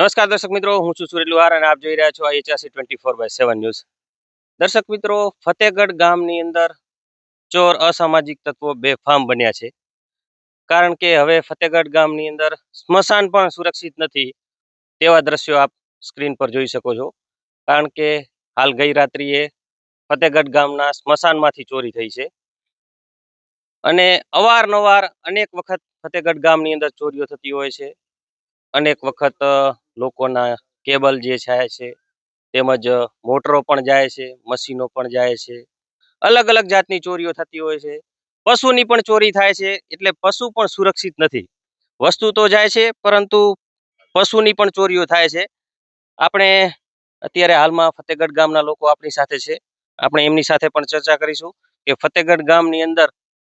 નમસ્કાર દર્શક મિત્રો, હું છું સુરેલ લુહાર અને આપ જોઈ રહ્યા છો HRC twenty four by seven news દર્શક મિત્રો ફતેહગઢ ગામની અંદર ચોર અસામાજિક તત્વો બેફામ બન્યા છે. કારણ કે હવે ફતેહગઢ ગામની અંદર સ્મશાન પણ સુરક્ષિત નથી તેવા દ્રશ્યો આપ સ્ક્રીન પર જોઈ શકો છો. કારણ કે હાલ ગઈ રાત્રિએ ફતેહગઢ ગામના સ્મશાનમાંથી ચોરી થઈ છે. અને અવારનવાર અનેક વખત ફતેગઢ ગામની અંદર ચોરીઓ થતી હોય છે. અનેક વખત લોકોના કેબલ જે જાય છે, તેમજ મોટરો પણ જાય છે, મશીનો પણ જાય છે. અલગ અલગ જાતની ચોરીઓ થતી હોય છે. પશુની પણ ચોરી થાય છે, એટલે પશુ પણ સુરક્ષિત નથી. વસ્તુ તો જાય છે, પરંતુ પશુની પણ ચોરીઓ થાય છે. આપણે અત્યારે હાલમાં ફતેગઢ ગામના લોકો આપણી સાથે છે. આપણે એમની સાથે પણ ચર્ચા કરીશું કે ફતેહગઢ ગામની અંદર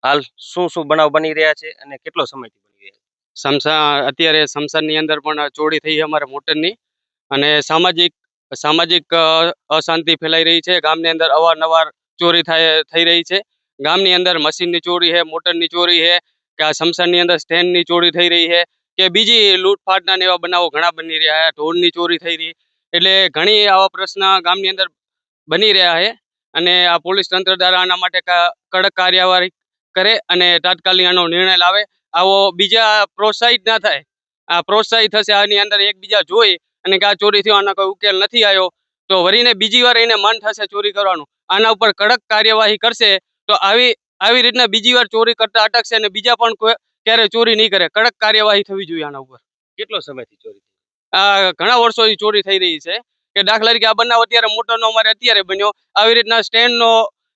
હાલ શું શું બનાવ બની રહ્યા છે અને કેટલો સમયથી સમસા અત્યારે સમસાનની અંદર પણ ચોરી થઈ છે અમારે મોટરની. અને સામાજિક સામાજિક અશાંતિ ફેલાઈ રહી છે. ગામની અંદર અવારનવાર ચોરી થાય, થઈ રહી છે. ગામની અંદર મશીનની ચોરી છે, મોટરની ચોરી છે, કે આ સમસાનની અંદર સ્ટેન્ડની ચોરી થઈ રહી છે, કે બીજી લૂંટફાટના એવા બનાવો ઘણા બની રહ્યા છે. ઢોરની ચોરી થઈ રહી. એટલે ઘણી આવા પ્રશ્ન ગામની અંદર બની રહ્યા છે. અને આ પોલીસ તંત્ર દ્વારા આના માટે કડક કાર્યવાહી કરે અને તાત્કાલિક આનો નિર્ણય લાવે. આવો બીજા પ્રોત્સાહિત ના થાય. આ પ્રોત્સાહિત થશે આની અંદર એકબીજા જોઈ અને કે આ ચોરી થયો આનો કોઈ ઉકેલ નથી આવ્યો. તો વરીને બીજી વાર એને મન થશે ચોરી કરવાનું. આના ઉપર કડક કાર્યવાહી કરશે તો આવી આવી રીતના બીજી વાર ચોરી કરતા અટકશે અને બીજા પણ ક્યારે ચોરી નહીં કરે. કડક કાર્યવાહી થવી જોઈએ આના ઉપર. કેટલો સમયથી ચોરી આ ઘણા વર્ષોથી ચોરી થઈ રહી છે કે દાખલા તરીકે આ બનાવ અત્યારે મોટરનો અમારે અત્યારે બન્યો. આવી રીતના સ્ટેન્ડનો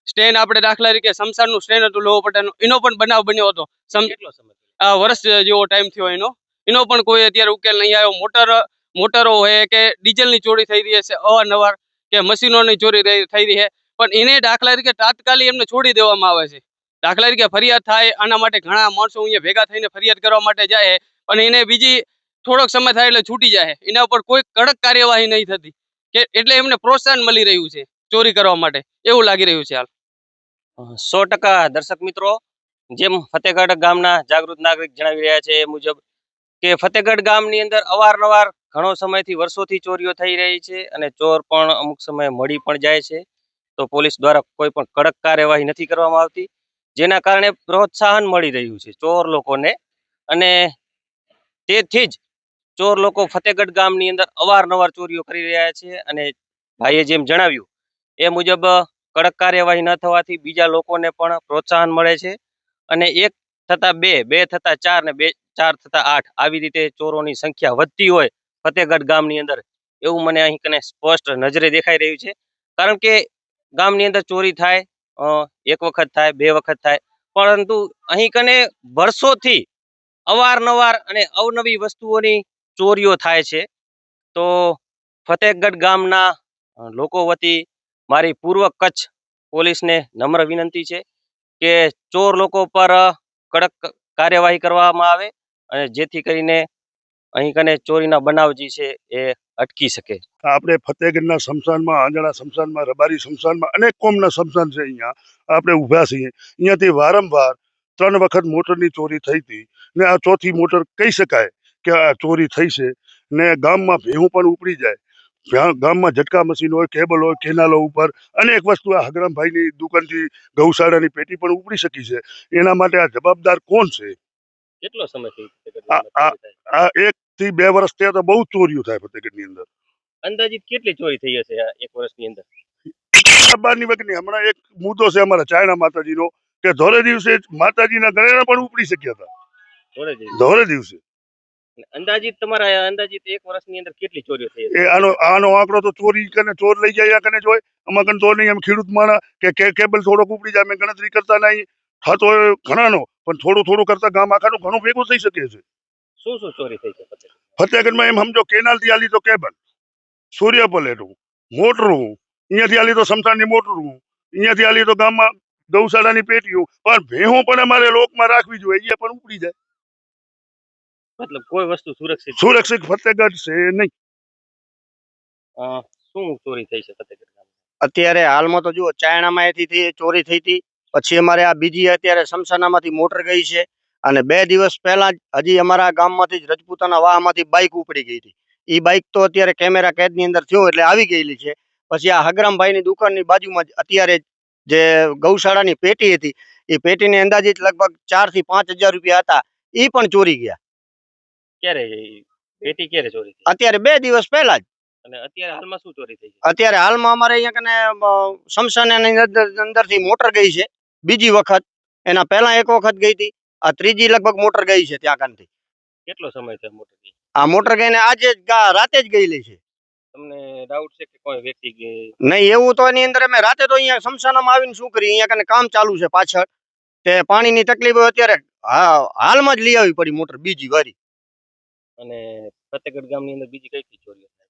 સ્ટેન્ડ આપણે દાખલા તરીકે સમસાનનું સ્ટેન્ડ હતું લોહો પટેલનું એનો પણ બનાવ બન્યો હતો. કેટલો સમય વર્ષ જેવો ટાઈમ થયો એનો. એનો પણ કોઈ અત્યારે ઉકેલ નહીં આવ્યો. મોટર, મોટરો હોય કે ડીઝલની ચોરી થઈ રહી છે અવારનવાર કે મશીનોની ચોરી થઈ રહી છે પણ એને દાખલા તરીકે તાત્કાલિક એમને છોડી દેવામાં આવે છે. દાખલા તરીકે ફરિયાદ થાય, આના માટે ઘણા માણસો અહીંયા ભેગા થઈને ફરિયાદ કરવા માટે જાય અને એને બીજી થોડોક સમય થાય એટલે છૂટી જાય એના ઉપર કોઈ કડક કાર્યવાહી નહીં થતી. કે એટલે એમને પ્રોત્સાહન મળી રહ્યું છે ચોરી કરવા માટે. એવું લાગી રહ્યું છે હાલ. સો દર્શક મિત્રો જેમ ફતેહગઢ ગામના જાગૃત નાગરિક જણાવી રહ્યા છે એ મુજબ કે ફતેહગઢ ગામની અંદર અવારનવાર ઘણો સમયથી વર્ષોથી ચોરીઓ થઈ રહી છે અને ચોર પણ અમુક સમયે મળી પણ જાય છે. તો પોલીસ દ્વારા કોઈ પણ કડક કાર્યવાહી નથી કરવામાં આવતી, જેના કારણે પ્રોત્સાહન મળી રહ્યું છે ચોર લોકોને. અને તેથી જ ચોર લોકો ફતેહગઢ ગામની અંદર અવારનવાર ચોરીઓ કરી રહ્યા છે અને ભાઈએ જેમ જણાવ્યું, એ મુજબ કડક કાર્યવાહી ન થવાથી બીજા લોકોને પણ પ્રોત્સાહન મળે છે. અને એક થતા બે બે થતા ચાર ને બે, ચાર થતા આઠ આવી રીતે ચોરોની સંખ્યા વધતી હોય ફતેહગઢ ગામની અંદર. એવું મને અહીં કને સ્પષ્ટ નજરે દેખાઈ રહ્યું છે. કારણ કે ગામની અંદર ચોરી થાય એક વખત થાય, બે વખત થાય. પરંતુ અહીં કને વર્ષોથી અવારનવાર અને અવનવી વસ્તુઓની ચોરીઓ થાય છે. તો ફતેહગઢ ગામના લોકો વતી મારી પૂર્વ કચ્છ પોલીસને નમ્ર વિનંતી છે. કે ચોર લોકો પર કડક કાર્યવાહી કરવામાં આવે અને જેથી કરીને અહીં કને ચોરીના બનાવ જે છે એ અટકી શકે. આપણે ફતેહગઢના શમશાનમાં, આંજણા શમશાનમાં, રબારી શમશાનમાં અનેક કોમના શમશાન છે અહીંયા. આપણે ઊભા છીએ. અહીંયાથી વારંવાર ત્રણ વખત મોટરની ચોરી થઈ હતી ને આ ચોથી મોટર કહી શકાય કે આ ચોરી થઈ છે ને ગામમાં ભેહું પણ ઉપડી જાય. ગામમાં ઝટકા મશીન હોય કેબલ હોય કેનાલો ઉપર અનેક વસ્તુ આ હગરામભાઈની દુકાનથી ગૌશાળાની પેટી પણ ઉપડી શકી છે. એના માટે આ જવાબદાર કોણ છે? કેટલો સમય આ- એક થી બે વર્ષ થયા તો બહુ ચોરીઓ થાય ફતેહગઢની અંદર. અંદાજિત કેટલી ચોરી થઈ હશે એક વર્ષની અંદર? બારની હમણાં એક મુદ્દો છે અમારા ચાયણા માતાજીનો કે ધોરે દિવસે માતાજીના ગણેણા પણ ઉપડી શક્યા હતા. ધોરે દિવસે. અંદાજિત તમારા અંદાજિત એક વર્ષની અંદર કેટલી ચોરીઓ થઈ એ આનો આનો આંકડો તો ચોરી કને ચોર લઈ જાય કને જોય અમાર કને ચોર નહીં એમ ખેડૂત માણા કે કેબલ થોડોક ઉપડી જાય અમે ગણતરી કરતા નહીં. થતો ઘણાનો પણ થોડું થોડું કરતા ગામ આખાનું ઘણું ભેગું થઈ શકે છે. શું શું ચોરી થઈ છે ફતેહગઢ? ફતેહગઢમાં એમ સમજો કેનાલથી આલી તો કેબલ સૂર્ય પલેટું મોટરું અહીંયાથી આલી તો સમસાનની મોટરું અહીંયાથી આલી તો ગામમાં ગૌશાળાની પેટીઓ પણ ભેહું પણ અમારે લોકમાં રાખવી જોઈએ એ પણ ઉપડી જાય. મતલબ કોઈ વસ્તુ સુરક્ષિત સુરક્ષિત ફતેગઢ છે નહીં. શું ચોરી થઈ છે ફતેગઢ અત્યારે હાલમાં તો જુઓ ચાયણામાં એથી ચોરી થઈ હતી. પછી અમારે આ બીજી અત્યારે સમસાનામાંથી મોટર ગઈ છે. અને બે દિવસ પહેલા જ હજી અમારા ગામમાંથી જ રજપૂતાના વાહમાંથી બાઇક ઉપડી ગઈ હતી. એ બાઈક તો અત્યારે કેમેરા કેદની અંદર થયો એટલે આવી ગયેલી છે. પછી આ હગરામભાઈની દુકાનની બાજુમાં જ અત્યારે જે ગૌશાળાની પેટી હતી એ પેટીની અંદાજિત લગભગ ચારથી પાંચ હજાર રૂપિયા હતા. એ પણ ચોરી ગયા. ક્યારે પેટી ક્યારે ચોરી થઈ? અત્યારે બે દિવસ પહેલા જ. અને અત્યારે હાલમાં શું ચોરી થઈ અત્યારે હાલમાં અમારે અહીંયા કને અંદર અંદરથી મોટર ગઈ છે. બીજી વખત એના પહેલા એક વખત ગઈ હતી આ ત્રીજી લગભગ મોટર ગઈ છે ત્યાં કાનથી. કેટલો સમય થયો મોટરની આ મોટર ગઈને આજે જ રાતે જ ગયેલી છે. તમને ડાઉટ છે કે કોઈ વ્યક્તિ નહીં એવું તો એની અંદર અમે રાતે તો અહીંયા સમસાનામાં આવીને શું કરી અહીંયા કને કામ ચાલુ છે પાછળ. તે પાણીની તકલીફ અત્યારે હા હાલમાં જ લઈ આવી પડી મોટર બીજી વારી. અને ફતેગઢ ગામની અંદર બીજી કઈ કઈ ચોરીઓ થાય?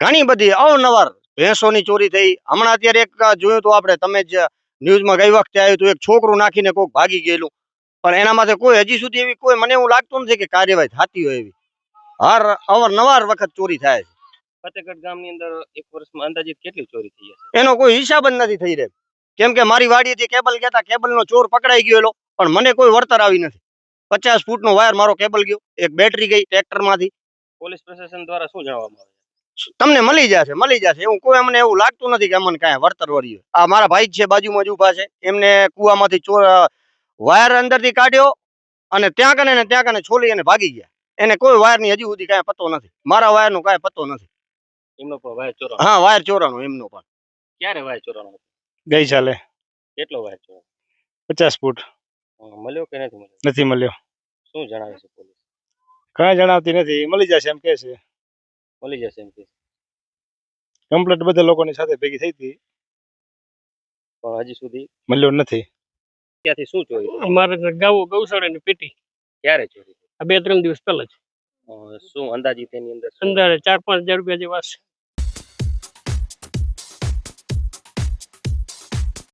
ઘણી બધી અવનવાર ભેંસોની ચોરી થઈ. હમણાં અત્યારે એક જોયું તો આપણે તમે જ ન્યૂઝમાં ગઈ વખતે આવ્યું હતું એક છોકરું નાખીને કોઈક ભાગી ગયેલું. પણ એના માટે કોઈ હજી સુધી એવી કોઈ મને એવું લાગતું નથી કે કાર્યવાહી થતી હોય એવી. હર અવારનવાર વખત ચોરી થાય છે. ફતેગઢ ગામની અંદર એક વર્ષમાં અંદાજે કેટલી ચોરી થઈ હશે? એનો કોઈ હિસાબ જ નથી થઈ રહ્યો. કેમ કે મારી વાડીએથી કેબલ કહેતા કેબલનો ચોર પકડાઈ ગયો એલો પણ મને કોઈ વળતર આવી નથી. પચાસ ફૂટનો વાયર મારો કેબલ ગયો. એક બેટરી ગઈ ટ્રેક્ટરમાંથી પોલીસ પ્રશાસન દ્વારા શું જણાવવામાં આવે? તમને મળી જશે મળી જશે. એવું કોઈ અમને એવું લાગતું નથી કે અમને કાંઈ વળતર વર્યું આ મારા ભાઈ છે બાજુમાં જ ઊભા છે. એમને કુવામાંથી ચોર વાયર અંદરથી કાઢ્યો અને ત્યાં કને ને ત્યાં કને છોલી અને ભાગી ગયા. એને કોઈ વાયરની હજી સુધી કાંઈ પતો નથી. મારા વાયરનો કાંઈ પતો નથી. એમનો પણ વાયર ચોરાનો. હા વાયર ચોરાનો એમનો પણ. ક્યારે વાયર ચોરાનો? ગઈ ચાલે કેટલો વાયર ચોરાનો? પચાસ ફૂટ. મળ્યો કે નથી મળ્યો? નથી મળ્યો. શું જણાવે છે પોલીસ? કાંઈ જણાવતી નથી. મળી જશે એમ કે છે. મળી જશે એમ કે કમ્પ્લેટ બધા લોકોની સાથે ભેગી થઈ હતી. પણ હજી સુધી મળ્યો નથી. ત્યાંથી શું ચોરી? અમારે ગાઉ ગૌશાળાની પેટી. ક્યારે ચોરી આ બે ત્રણ દિવસ પહેલા જ. શું અંદાજિત એની અંદર? અંદાજે ચાર પાંચ હજાર રૂપિયા જેવા છે